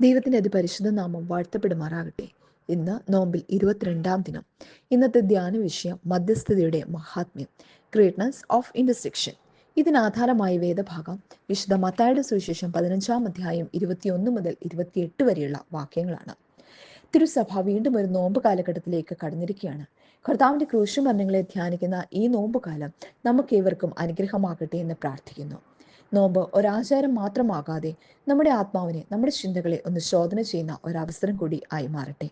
ദൈവത്തിന്റെ അതിപരിശുദ്ധ നാമം വാഴ്ത്തപ്പെടുമാറാകട്ടെ. ഇന്ന് നോമ്പിൽ ഇരുപത്തിരണ്ടാം ദിനം. ഇന്നത്തെ ധ്യാന വിഷയം മധ്യസ്ഥതയുടെ മഹാത്മ്യം ഗ്രേറ്റ്നസ് ഓഫ് ഇന്റർസെക്ഷൻ ഇതിനാധാരമായ വേദഭാഗം വിശുദ്ധ മത്തായുടെ സുവിശേഷം പതിനഞ്ചാം അധ്യായം ഇരുപത്തിയൊന്ന് മുതൽ ഇരുപത്തിയെട്ട് വരെയുള്ള വാക്യങ്ങളാണ്. തിരുസഭ വീണ്ടും ഒരു നോമ്പ് കാലഘട്ടത്തിലേക്ക് കടന്നിരിക്കുകയാണ്. കർത്താവിന്റെ ക്രൂശുമരണങ്ങളെ ധ്യാനിക്കുന്ന ഈ നോമ്പുകാലം നമുക്കേവർക്കും അനുഗ്രഹമാകട്ടെ എന്ന് പ്രാർത്ഥിക്കുന്നു. നോമ്പ് ഒരാചാരം മാത്രമാകാതെ നമ്മുടെ ആത്മാവിനെ നമ്മുടെ ചിന്തകളെ ഒന്ന് ശോധന ചെയ്യുന്ന ഒരവസരം കൂടി ആയി മാറട്ടെ.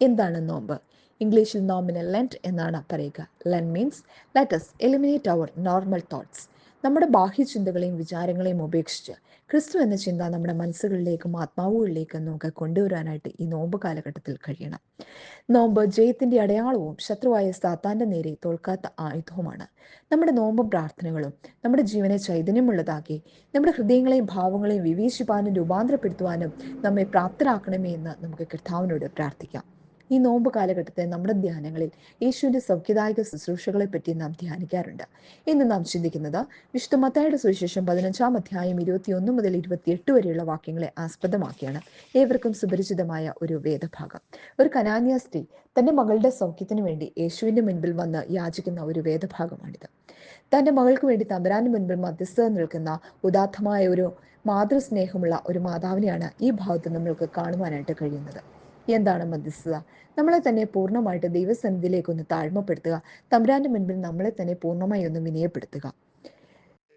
എന്താണ് നോമ്പ്? ഇംഗ്ലീഷിൽ നോമിനെ ലെന്റ് എന്നാണ് പറയുക. Lent means let's eliminate our normal thoughts നമ്മുടെ ബാഹ്യ ചിന്തകളെയും വിചാരങ്ങളെയും ഉപേക്ഷിച്ച് ക്രിസ്തു എന്ന ചിന്ത നമ്മുടെ മനസ്സുകളിലേക്കും ആത്മാവുകളിലേക്കും നമുക്ക് കൊണ്ടുവരാനായിട്ട് ഈ നോമ്പ് കാലഘട്ടത്തിൽ കഴിയണം. നോമ്പ് ജയത്തിന്റെ അടയാളവും ശത്രുവായ സാത്താന്റെ നേരെ തോൽക്കാത്ത ആയുധവുമാണ്. നമ്മുടെ നോമ്പ് പ്രാർത്ഥനകളും നമ്മുടെ ജീവനെ ചൈതന്യമുള്ളതാക്കി നമ്മുടെ ഹൃദയങ്ങളെയും ഭാവങ്ങളെയും വിവേചിപ്പാനും രൂപാന്തരപ്പെടുത്തുവാനും നമ്മെ പ്രാപ്തരാക്കണമേ എന്ന് നമുക്ക് കർത്താവിനോട് പ്രാർത്ഥിക്കാം. ഈ നോമ്പ് കാലഘട്ടത്തെ നമ്മുടെ ധ്യാനങ്ങളിൽ യേശുവിന്റെ സൗഖ്യദായക ശുശ്രൂഷകളെ പറ്റി നാം ധ്യാനിക്കാറുണ്ട്. ഇന്ന് നാം ചിന്തിക്കുന്നത് വിശുദ്ധ മത്തായുടെ സുവിശേഷം പതിനഞ്ചാം അധ്യായം ഇരുപത്തിയൊന്ന് മുതൽ ഇരുപത്തിയെട്ട് വരെയുള്ള വാക്യങ്ങളെ ആസ്പദമാക്കിയാണ് ഏവർക്കും സുപരിചിതമായ ഒരു വേദഭാഗം. ഒരു കനാന്യ സ്ത്രീ തന്റെ മകളുടെ സൗഖ്യത്തിന് വേണ്ടി യേശുവിന്റെ മുൻപിൽ വന്ന് യാചിക്കുന്ന ഒരു വേദഭാഗമാണിത്. തന്റെ മകൾക്ക് വേണ്ടി തമ്പരാന് മുൻപിൽ മധ്യസ്ഥത നിൽക്കുന്ന ഉദാത്തമായ ഒരു മാതൃസ്നേഹമുള്ള ഒരു മാതാവിനെയാണ് ഈ ഭാഗത്ത് നമ്മൾക്ക് കാണുവാനായിട്ട് കഴിയുന്നത്. എന്താണ് മധ്യസ്ഥത? നമ്മളെ തന്നെ പൂർണമായിട്ട് ദൈവസന്നിധിയിലേക്ക് ഒന്ന് താഴ്മപ്പെടുത്തുക. തമ്പുരാന്റെ മുൻപിൽ നമ്മളെ തന്നെ പൂർണമായി ഒന്ന് വിനയപ്പെടുത്തുക.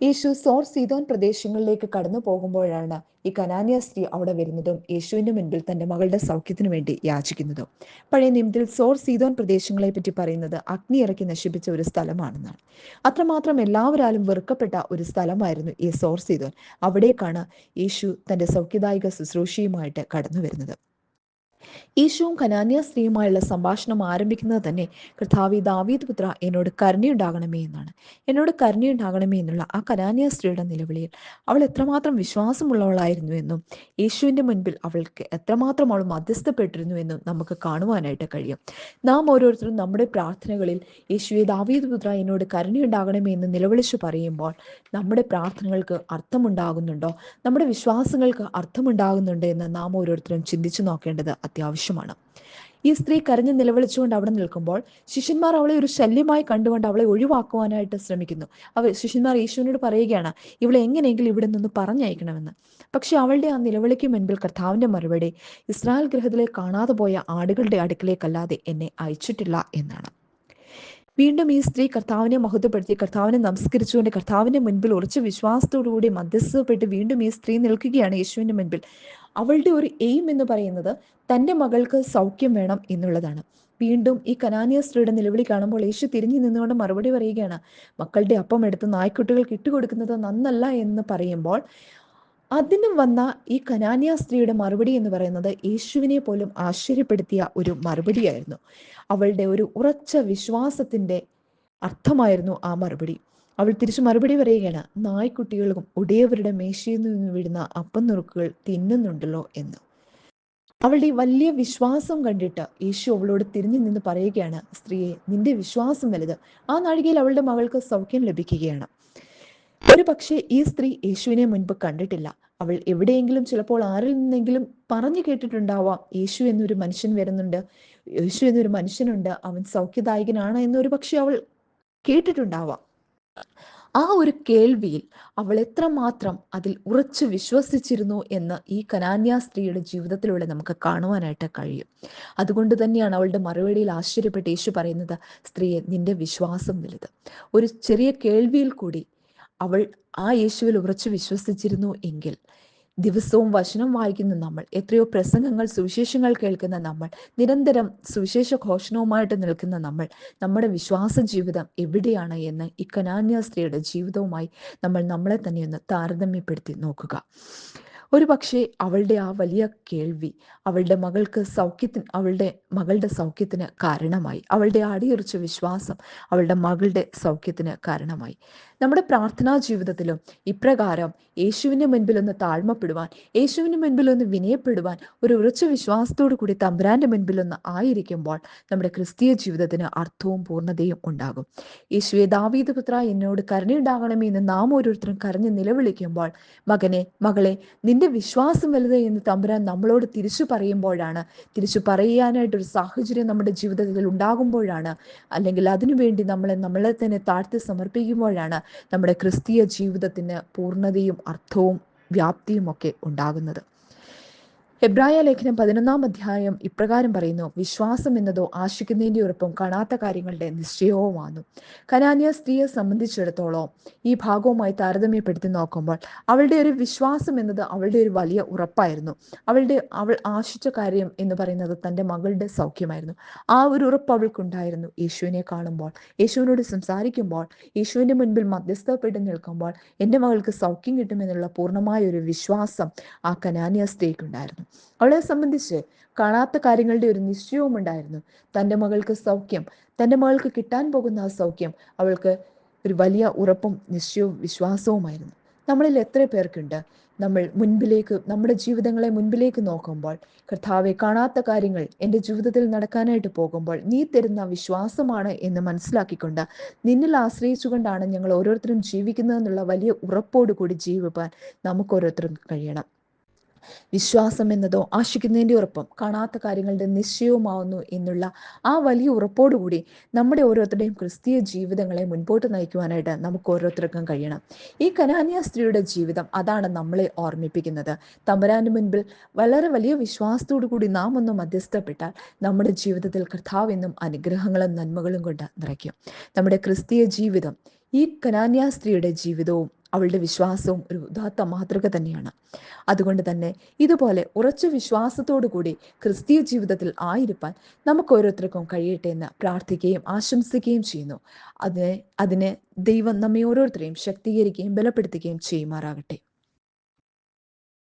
യേശു സോർ സീതോൻ പ്രദേശങ്ങളിലേക്ക് കടന്നു പോകുമ്പോഴാണ് ഈ കനാനിയ സ്ത്രീ അവിടെ വരുന്നതും യേശുവിന്റെ മുൻപിൽ തന്റെ മകളുടെ സൗഖ്യത്തിനു വേണ്ടി യാചിക്കുന്നതും. പഴയ നിമിത്തിൽ സോർ സീതോൻ പ്രദേശങ്ങളെ പറ്റി പറയുന്നത് അഗ്നി ഇറക്കി നശിപ്പിച്ച ഒരു സ്ഥലമാണെന്നാണ്. അത്രമാത്രം എല്ലാവരാലും വെറുക്കപ്പെട്ട ഒരു സ്ഥലമായിരുന്നു ഈ സോർ സീതോൻ അവിടേക്കാണ് യേശു തന്റെ സൗഖ്യദായിക ശുശ്രൂഷയുമായിട്ട് കടന്നു വരുന്നത് ഈശോവും കനാന്യ സ്ത്രീയുമായുള്ള സംഭാഷണം ആരംഭിക്കുന്നത് തന്നെ കർത്താവി ദാവീദ് പുത്ര എന്നോട് കരുണയുണ്ടാകണമേ എന്നാണ്. എന്നോട് കരുണയുണ്ടാകണമേ എന്നുള്ള ആ കനാന്യ സ്ത്രീയുടെ നിലവിളിയിൽ അവൾ എത്രമാത്രം വിശ്വാസമുള്ളവളായിരുന്നു എന്നും യേശുവിന്റെ മുൻപിൽ അവൾക്ക് എത്രമാത്രം അവൾ മധ്യസ്ഥപ്പെട്ടിരുന്നു എന്നും നമുക്ക് കാണുവാനായിട്ട് കഴിയും. നാം ഓരോരുത്തരും നമ്മുടെ പ്രാർത്ഥനകളിൽ യേശുവെ ദാവീദ് പുത്ര എന്നോട് കരുണയുണ്ടാകണമേ എന്ന് നിലവിളിച്ചു പറയുമ്പോൾ നമ്മുടെ പ്രാർത്ഥനകൾക്ക് അർത്ഥമുണ്ടാകുന്നുണ്ടോ? നമ്മുടെ വിശ്വാസങ്ങൾക്ക് അർത്ഥമുണ്ടാകുന്നുണ്ടോ എന്ന് നാം ഓരോരുത്തരും ചിന്തിച്ചു നോക്കേണ്ടത് അത്യാവശ്യമാണ്. ഈ സ്ത്രീ കരഞ്ഞ് നിലവിളിച്ചുകൊണ്ട് അവിടെ നിൽക്കുമ്പോൾ ശിഷ്യന്മാർ അവളെ ഒരു ശല്യമായി കണ്ടുകൊണ്ട് അവളെ ഒഴിവാക്കുവാനായിട്ട് ശ്രമിക്കുന്നു. അവർ ശിഷ്യന്മാർ യേശുവിനോട് പറയുകയാണ് ഇവളെ എങ്ങനെയെങ്കിലും ഇവിടെ നിന്ന് പറഞ്ഞയക്കണമെന്ന്. പക്ഷെ അവളുടെ ആ നിലവിളിക്ക് മുൻപിൽ കർത്താവിന്റെ മറുപടി ഇസ്രായേൽ ഗ്രഹത്തിലെ കാണാതെ പോയ ആടുകളുടെ അടുക്കിലേക്കല്ലാതെ എന്നെ അയച്ചിട്ടില്ല എന്നാണ്. വീണ്ടും ഈ സ്ത്രീ കർത്താവിനെ മഹത്വപ്പെടുത്തി കർത്താവിനെ നമസ്കരിച്ചുകൊണ്ട് കർത്താവിന്റെ മുൻപിൽ ഉറച്ച വിശ്വാസത്തോടുകൂടി മധ്യസ്ഥപ്പെട്ട് വീണ്ടും ഈ സ്ത്രീ നിൽക്കുകയാണ് യേശുവിന്റെ മുൻപിൽ. അവളുടെ ഒരു എയിം എന്ന് പറയുന്നത് തന്റെ മകൾക്ക് സൗഖ്യം വേണം എന്നുള്ളതാണ്. വീണ്ടും ഈ കനാനിയ സ്ത്രീയുടെ നിലവിളി കാണുമ്പോൾ യേശു തിരിഞ്ഞു നിന്നുകൊണ്ട് മറുപടി പറയുകയാണ് മക്കളുടെ അപ്പം എടുത്ത് നായ്ക്കുട്ടികൾക്ക് ഇട്ടുകൊടുക്കുന്നത് നന്നല്ല എന്ന് പറയുമ്പോൾ അതിനും വന്ന ഈ കനാനിയ സ്ത്രീയുടെ മറുപടി എന്ന് പറയുന്നത് യേശുവിനെ പോലും ആശ്ചര്യപ്പെടുത്തിയ ഒരു മറുപടിയായിരുന്നു. അവളുടെ ഒരു ഉറച്ച വിശ്വാസത്തിന്റെ അർത്ഥമായിരുന്നു ആ മറുപടി. അവൾ തിരിച്ചു മറുപടി പറയുകയാണ് നായ്ക്കുട്ടികളും ഉടയവരുടെ മേശയിൽ നിന്ന് വിടുന്ന അപ്പം നുറുക്കുകൾ തിന്നുന്നുണ്ടല്ലോ എന്ന്. അവളുടെ വലിയ വിശ്വാസം കണ്ടിട്ട് യേശു അവളോട് തിരിഞ്ഞു നിന്ന് പറയുകയാണ് സ്ത്രീയെ നിന്റെ വിശ്വാസം വലുത്. ആ നാഴികയിൽ അവളുടെ മകൾക്ക് സൗഖ്യം ലഭിക്കുകയാണ്. ഒരു പക്ഷേ ഈ സ്ത്രീ യേശുവിനെ മുൻപ് കണ്ടിട്ടില്ല. അവൾ എവിടെയെങ്കിലും ചിലപ്പോൾ ആരിൽ നിന്നെങ്കിലും പറഞ്ഞു കേട്ടിട്ടുണ്ടാവാം യേശു എന്നൊരു മനുഷ്യൻ വരുന്നുണ്ട് യേശു എന്നൊരു മനുഷ്യനുണ്ട് അവൻ സൗഖ്യദായകനാണ് എന്നൊരു പക്ഷെ അവൾ കേട്ടിട്ടുണ്ടാവാം. ആ ഒരു കേൾവിയിൽ അവൾ എത്രമാത്രം അതിൽ ഉറച്ചു വിശ്വസിച്ചിരുന്നു എന്ന് ഈ കനാന്യ സ്ത്രീയുടെ ജീവിതത്തിലൂടെ നമുക്ക് കാണുവാനായിട്ട് കഴിയും. അതുകൊണ്ട് തന്നെയാണ് അവളുടെ മറുപടിയിൽ ആശ്ചര്യപ്പെട്ട് യേശു പറയുന്നത് സ്ത്രീയെ നിന്റെ വിശ്വാസം വലുത്. ഒരു ചെറിയ കേൾവിയിൽ കൂടി അവൾ ആ യേശുവിൽ ഉറച്ചു വിശ്വസിച്ചിരുന്നു എങ്കിൽ ദിവസവും വചനം വായിക്കുന്ന നമ്മൾ എത്രയോ പ്രസംഗങ്ങൾ സുവിശേഷങ്ങൾ കേൾക്കുന്ന നമ്മൾ നിരന്തരം സുവിശേഷ ഘോഷണവുമായിട്ട് നിൽക്കുന്ന നമ്മൾ നമ്മുടെ വിശ്വാസ ജീവിതം എവിടെയാണ് എന്ന് ഈ കനാന്യ സ്ത്രീയുടെ ജീവിതവുമായി നമ്മൾ നമ്മളെ തന്നെ ഒന്ന് താരതമ്യപ്പെടുത്തി നോക്കുക. ഒരു പക്ഷേ അവളുടെ ആ വലിയ കേൾവി അവളുടെ മകൾക്ക് സൗഖ്യത്തിന് അവളുടെ മകളുടെ സൗഖ്യത്തിന് കാരണമായി. അവളുടെ അടിയുറച്ച വിശ്വാസം അവളുടെ മകളുടെ സൗഖ്യത്തിന് കാരണമായി. നമ്മുടെ പ്രാർത്ഥനാ ജീവിതത്തിലും ഇപ്രകാരം യേശുവിന്റെ മുൻപിൽ ഒന്ന് താഴ്മപ്പെടുവാൻ യേശുവിന്റെ മുൻപിൽ ഒന്ന് വിനയപ്പെടുവാൻ ഒരു ഉറച്ച വിശ്വാസത്തോടു കൂടി തമ്പുരാന്റെ മുൻപിൽ ഒന്ന് ആയിരിക്കുമ്പോൾ നമ്മുടെ ക്രിസ്തീയ ജീവിതത്തിന് അർത്ഥവും പൂർണതയും ഉണ്ടാകും. യേശുവെ ദാവീദ് പുത്ര എന്നോട് കരുണയുണ്ടാകണമേ എന്ന് നാം ഓരോരുത്തരും കരഞ്ഞ് നിലവിളിക്കുമ്പോൾ മകനെ മകളെ നിന്റെ നിന്റെ വിശ്വാസം വലുത് എന്ന് തമ്പുരാൻ നമ്മളോട് തിരിച്ചു പറയുമ്പോഴാണ്. തിരിച്ചു പറയാനായിട്ടൊരു സാഹചര്യം നമ്മുടെ ജീവിതത്തിൽ ഉണ്ടാകുമ്പോഴാണ്. അല്ലെങ്കിൽ അതിനുവേണ്ടി നമ്മളെ നമ്മളെ തന്നെ താഴ്ത്തി സമർപ്പിക്കുമ്പോഴാണ് നമ്മുടെ ക്രിസ്തീയ ജീവിതത്തിന് പൂർണതയും അർത്ഥവും വ്യാപ്തിയും ഒക്കെ ഉണ്ടാകുന്നത്. ഹെബ്രായ ലേഖനം പതിനൊന്നാം അധ്യായം ഇപ്രകാരം പറയുന്നു വിശ്വാസം എന്നതോ ആശിക്കുന്നതിന്റെ ഉറപ്പും കാണാത്ത കാര്യങ്ങളുടെ നിശ്ചയവുമാണ് കനാന്യ സ്ത്രീയെ സംബന്ധിച്ചിടത്തോളം ഈ ഭാഗവുമായി താരതമ്യപ്പെടുത്തി നോക്കുമ്പോൾ അവളുടെ ഒരു വിശ്വാസം എന്നത് അവളുടെ ഒരു വലിയ ഉറപ്പായിരുന്നു. അവളുടെ അവൾ ആശിച്ച കാര്യം എന്ന് പറയുന്നത് തന്റെ മകളുടെ സൗഖ്യമായിരുന്നു. ആ ഒരു ഉറപ്പ് അവൾക്കുണ്ടായിരുന്നു. യേശുവിനെ കാണുമ്പോൾ യേശുവിനോട് സംസാരിക്കുമ്പോൾ യേശുവിന്റെ മുൻപിൽ മധ്യസ്ഥപ്പെട്ട് നിൽക്കുമ്പോൾ എന്റെ മകൾക്ക് സൗഖ്യം കിട്ടുമെന്നുള്ള പൂർണമായ ഒരു വിശ്വാസം ആ കനാന്യ സ്ത്രീക്കുണ്ടായിരുന്നു. അവളെ സംബന്ധിച്ച് കാണാത്ത കാര്യങ്ങളുടെ ഒരു നിശ്ചയവും ഉണ്ടായിരുന്നു. തന്റെ മകൾക്ക് സൗഖ്യം തന്റെ മകൾക്ക് കിട്ടാൻ പോകുന്ന ആ സൗഖ്യം അവൾക്ക് ഒരു വലിയ ഉറപ്പും നിശ്ചയവും വിശ്വാസവുമായിരുന്നു. നമ്മളിൽ എത്ര പേർക്കുണ്ട്? നമ്മൾ മുൻപിലേക്ക് നമ്മുടെ ജീവിതങ്ങളെ മുൻപിലേക്ക് നോക്കുമ്പോൾ കർത്താവെ കാണാത്ത കാര്യങ്ങൾ എന്റെ ജീവിതത്തിൽ നടക്കാനായിട്ട് പോകുമ്പോൾ നീ തരുന്ന വിശ്വാസമാണ് എന്ന് മനസ്സിലാക്കിക്കൊണ്ട് നിന്നിൽ ആശ്രയിച്ചുകൊണ്ടാണ് ഞങ്ങൾ ഓരോരുത്തരും ജീവിക്കുന്നതെന്നുള്ള വലിയ ഉറപ്പോടുകൂടി ജീവിപ്പാൻ നമുക്ക് ഓരോരുത്തരും കഴിയണം. വിശ്വാസം എന്നതോ ആശിക്കുന്നതിന്റെ ഉറപ്പും കാണാത്ത കാര്യങ്ങളുടെ നിശ്ചയവുമാവുന്നു എന്നുള്ള ആ വലിയ ഉറപ്പോടുകൂടി നമ്മുടെ ഓരോരുത്തരുടെയും ക്രിസ്തീയ ജീവിതങ്ങളെ മുൻപോട്ട് നയിക്കുവാനായിട്ട് നമുക്ക് ഓരോരുത്തർക്കും കഴിയണം. ഈ കനാനിയ സ്ത്രീയുടെ ജീവിതം അതാണ് നമ്മളെ ഓർമ്മിപ്പിക്കുന്നത്. തമ്പരാന് മുൻപിൽ വളരെ വലിയ വിശ്വാസത്തോടു കൂടി നാം ഒന്ന് മധ്യസ്ഥപ്പെട്ടാൽ നമ്മുടെ ജീവിതത്തിൽ കർത്താവ് എന്നും അനുഗ്രഹങ്ങളും നന്മകളും കൊണ്ട് നിറയ്ക്കും. നമ്മുടെ ക്രിസ്തീയ ജീവിതം ഈ കനാന്യ സ്ത്രീയുടെ ജീവിതവും അവളുടെ വിശ്വാസവും ഒരു ഉദാത്ത മാതൃക തന്നെയാണ്. അതുകൊണ്ട് തന്നെ ഇതുപോലെ ഉറച്ച വിശ്വാസത്തോടു കൂടി ക്രിസ്തീയ ജീവിതത്തിൽ ആയിരിക്കാൻ നമുക്ക് ഓരോരുത്തർക്കും കഴിയട്ടെ എന്ന് പ്രാർത്ഥിക്കുകയും ആശംസിക്കുകയും ചെയ്യുന്നു. അതിനെ അതിന് ദൈവം നമ്മെ ഓരോരുത്തരെയും ശക്തീകരിക്കുകയും ബലപ്പെടുത്തുകയും ചെയ്യുമാറാകട്ടെ.